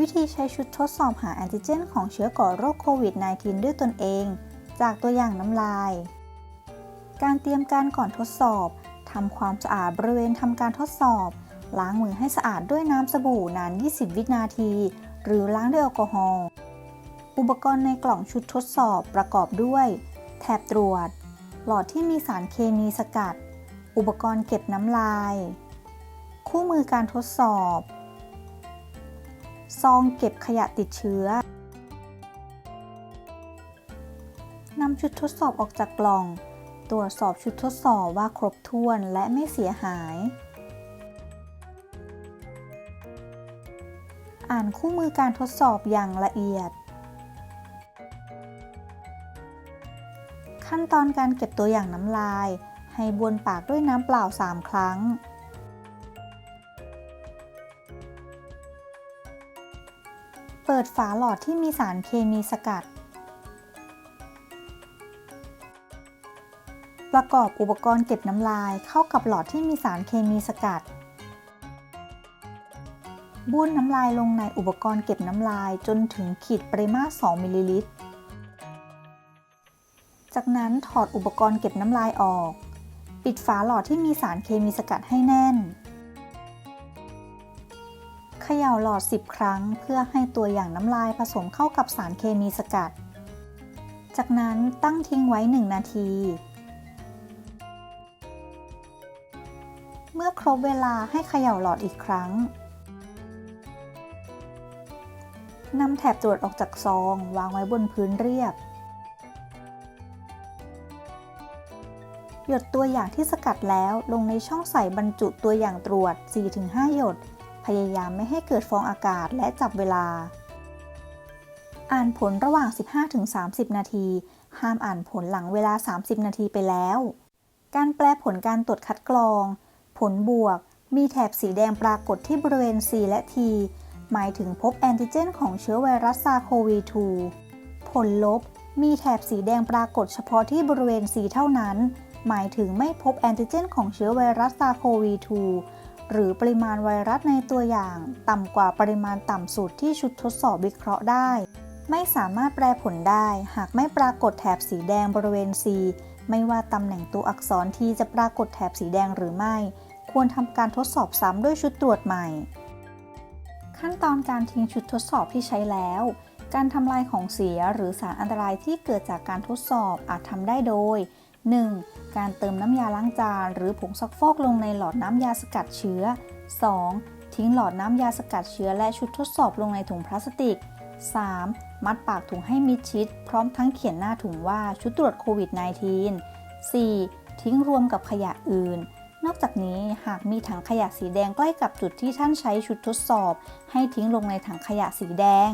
วิธีใช้ชุดทดสอบหาแอนติเจนของเชื้อก่อโรคโควิด -19 ด้วยตนเอง จากตัวอย่างน้ำลาย การเตรียมการก่อนทดสอบ ทำความสะอาดบริเวณทำการทดสอบ ล้างมือให้สะอาดด้วยน้ำสบู่นาน 20 วินาที หรือล้างด้วยแอลกอฮอล์ อุปกรณ์ในกล่องชุดทดสอบประกอบด้วย แถบตรวจ หลอดที่มีสารเคมีสกัด อุปกรณ์เก็บน้ำลาย คู่มือการทดสอบ ซองเก็บขยะติดเชื้อนำชุดทดสอบออกจากกล่อง ตรวจสอบชุดทดสอบว่าครบถ้วนและไม่เสียหาย อ่านคู่มือการทดสอบอย่างละเอียด ขั้นตอนการเก็บตัวอย่างน้ำลาย ให้บวนปากด้วยน้ำเปล่า 3 ครั้ง เปิดฝาหลอดที่มีสารเคมีสกัด ประกอบอุปกรณ์เก็บน้ำลายเข้ากับหลอดที่มีสารเคมีสกัด บ้วนน้ำลายลงในอุปกรณ์เก็บน้ำลายจนถึงขีดปริมาตร 2 มิลลิลิตร จากนั้นถอดอุปกรณ์เก็บน้ำลายออก ปิดฝาหลอดที่มีสารเคมีสกัดให้แน่น เขย่าหลอด 10 ครั้ง เพื่อให้ตัวอย่างน้ำลายผสมเข้ากับสารเคมีสกัด จากนั้นตั้งทิ้งไว้ 1 นาที เมื่อครบเวลาให้เขย่าหลอดอีกครั้งนำแถบตรวจออกจากซอง วางไว้บนพื้นเรียบ หยดตัวอย่างที่สกัดแล้วลงในช่องใส่บรรจุตัวอย่างตรวจ 4-5 หยด พยายามไม่ให้เกิดฟองอากาศและจับเวลา อ่านผลระหว่าง 15-30 นาที ห้ามอ่านผลหลังเวลา 30 นาทีไปแล้ว การแปลผลการตรวจคัดกรอง ผลบวก มีแถบสีแดงปรากฏที่บริเวณ C และ T หมายถึงพบแอนติเจนของเชื้อไวรัสซาโควี 2 ผลลบ มีแถบสีแดงปรากฏเฉพาะที่บริเวณ C เท่านั้น หมายถึงไม่พบแอนติเจนของเชื้อไวรัสซาโควี 2 หรือปริมาณไวรัสในตัวอย่าง ต่ำกว่าปริมาณต่ำสุดที่ชุดทดสอบวิเคราะห์ได้ ไม่สามารถแปลผลได้ หากไม่ปรากฏแถบสีแดงบริเวณ C ไม่ว่าตำแหน่งตัวอักษร T จะปรากฏแถบสีแดงหรือไม่ ควรทำการทดสอบซ้ำด้วยชุดตรวจใหม่ ขั้นตอนการทิ้งชุดทดสอบที่ใช้แล้ว การทำลายของเสียหรือสารอันตรายที่เกิดจากการทดสอบอาจทำได้โดย 1. การเติมน้ำยาล้างจานหรือผงซักฟอกลงในหลอดน้ำยาสกัดเชื้อ 2. ทิ้งหลอดน้ำยาสกัดเชื้อและชุดทดสอบลงในถุงพลาสติก 3. มัดปากถุงให้มิดชิด พร้อมทั้งเขียนหน้าถุงว่าชุดตรวจโควิด -19 4. ทิ้งรวมกับขยะอื่น นอกจากนี้หากมีถังขยะสีแดงใกล้กับจุดที่ท่านใช้ชุดทดสอบ ให้ทิ้งลงในถังขยะสีแดง